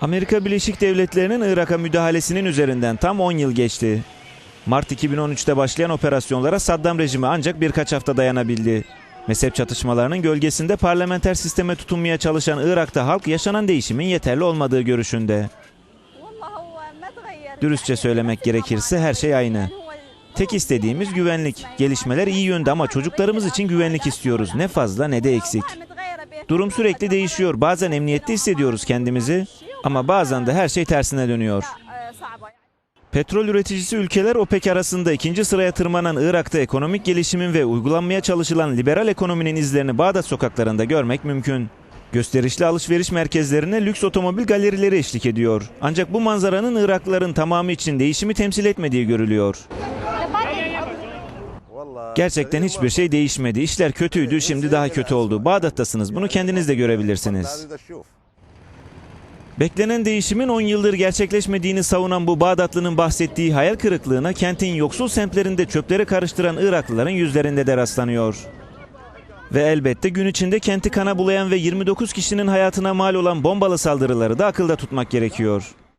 Amerika Birleşik Devletleri'nin Irak'a müdahalesinin üzerinden tam 10 yıl geçti. Mart 2013'te başlayan operasyonlara Saddam rejimi ancak birkaç hafta dayanabildi. Mezhep çatışmalarının gölgesinde parlamenter sisteme tutunmaya çalışan Irak'ta halk yaşanan değişimin yeterli olmadığı görüşünde. Dürüstçe söylemek gerekirse her şey aynı. Tek istediğimiz güvenlik. Gelişmeler iyi yönde ama çocuklarımız için güvenlik istiyoruz. Ne fazla ne de eksik. Durum sürekli değişiyor. Bazen emniyette hissediyoruz kendimizi ama bazen de her şey tersine dönüyor. Petrol üreticisi ülkeler OPEC arasında ikinci sıraya tırmanan Irak'ta ekonomik gelişimin ve uygulanmaya çalışılan liberal ekonominin izlerini Bağdat sokaklarında görmek mümkün. Gösterişli alışveriş merkezlerine lüks otomobil galerileri eşlik ediyor. Ancak bu manzaranın Iraklıların tamamı için değişimi temsil etmediği görülüyor. Gerçekten hiçbir şey değişmedi. İşler kötüydü, şimdi daha kötü oldu. Bağdat'tasınız. Bunu kendiniz de görebilirsiniz. Beklenen değişimin 10 yıldır gerçekleşmediğini savunan bu Bağdatlı'nın bahsettiği hayal kırıklığına kentin yoksul semtlerinde çöpleri karıştıran Iraklıların yüzlerinde de rastlanıyor. Ve elbette gün içinde kenti kana bulayan ve 29 kişinin hayatına mal olan bombalı saldırıları da akılda tutmak gerekiyor.